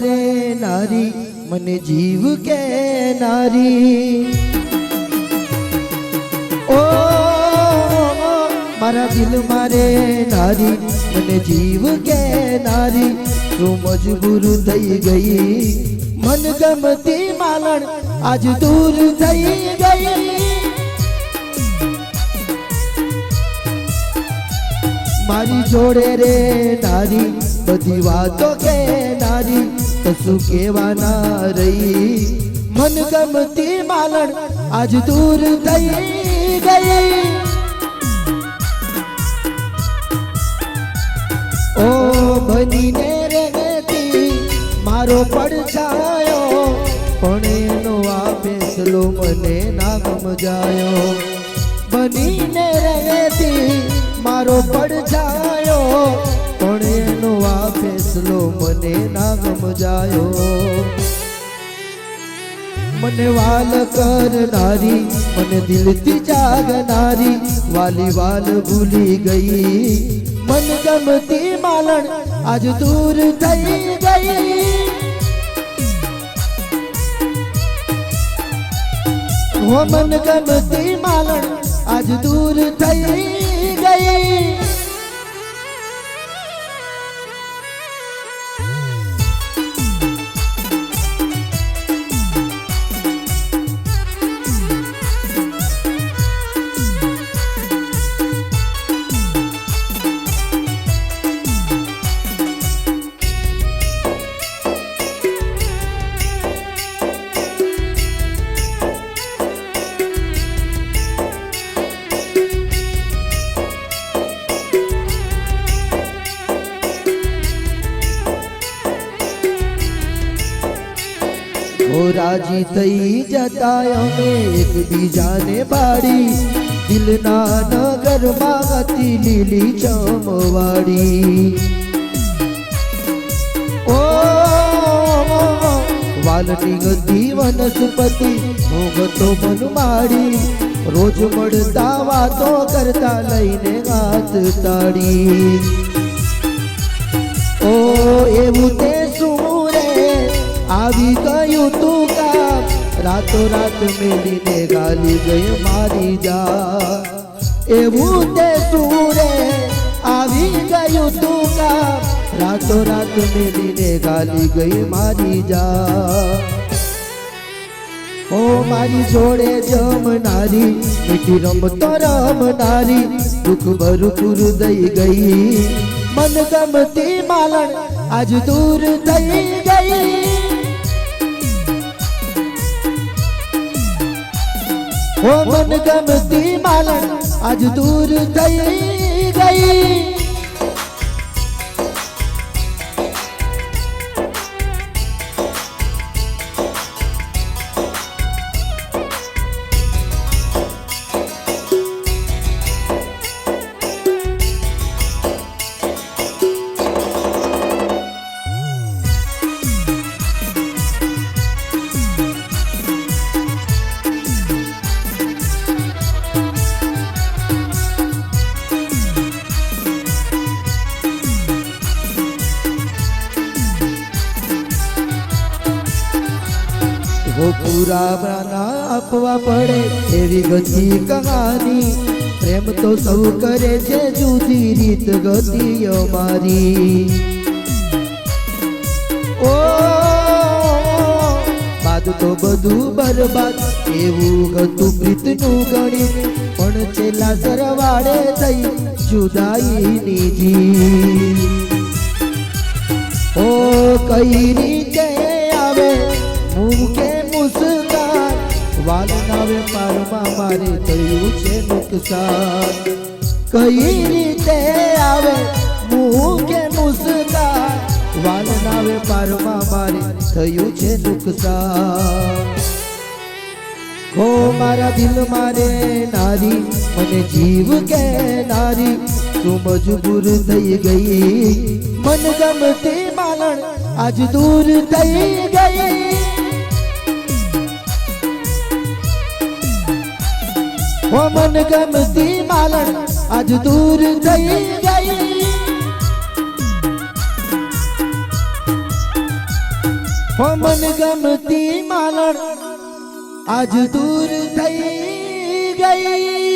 નારી, મને જીવ કે નારી? ઓ, મારા દિલ મારે નારી, મને જીવ કે નારી? તું મજબૂર થઈ ગઈ, મન ગમતી માલણ આજ દૂર થઈ ગઈ. મારી જોડે રે નારી, બધી વાતો કે નારી કશું કેવાના રહી? મન ગમતી માલણ આજ દૂર થઈ ગઈ. ઓ બનીને રહેતી, મારો પડછાયો, પણ એનો આ ફેસલો મને ના ગમજાયો. બનીને રહેતી, મારો પડછાયો પણ એનો આ ફેસલો મને ના ગમજાયો મને વાલ કરનારી, મને દિલથી જાગનારી, વાલી વાલ ભૂલી ગઈ. મન ગમતી માલણ આજ દૂર થઈ ગઈ. હો, મન ગમતી માલણ આજ દૂર થઈ ઓ રાજી થઈ જતા અમે એકબીજાને બાળી. દિલના નગરમાં હતી લીલી ચમવાડી વાલની ગતી વનસ્પતિ મોગતો મન માડી રોજ મળતા વાતો કરતા લઈને વાત તાળી. ઓ, એવું તે આવી ગયું તું કામ રાતો રાત મેલીને ગાલી ગઈ મારી જા એવું તે શું રે આવી ગયું તું કામ રાતો રાત મેલીને ગાલી ગઈ મારી જા ઓ મારી જોડે જમનારી મીઠી રમતો રમનારી દુઃખ ભરપૂર દઈ ગઈ મન ગમતી માલણ આજ દૂર થઈ ગઈ ઓ મન ગમતી માલણ આજ દૂર થઈ ગઈ. હો પૂરા આપવા પડે એવી ગતિ કહાની. પ્રેમ તો સૌ કરે છે જુદી રીત ગતિ અમારી ઓ, બાદ તો બધું બરબાદ. એવું હતું પ્રીતનું ગણિત. પણ છેલ્લા સરવાળે થઈ જુદાઈની જી ઓ, કઈ રીતે આવે? વાલના વેપારમાં મારે થયું છે નુકસાન. કઈ રીતે આવે મૂકે મુસ્કાન? વાલના વેપારમાં મારે થયું છે નુકસાન. ઓ મારા દિલ મારે નારી, મને જીવ કે નારી, તું મજબૂર થઈ ગઈ. મન ગમતી માલણ આજ દૂર થઈ ગઈ. ઓ મન ગમતી માલણ આજ દૂર થઈ ગઈ. ઓ મન ગમતી માલણ આજ દૂર થઈ ગઈ.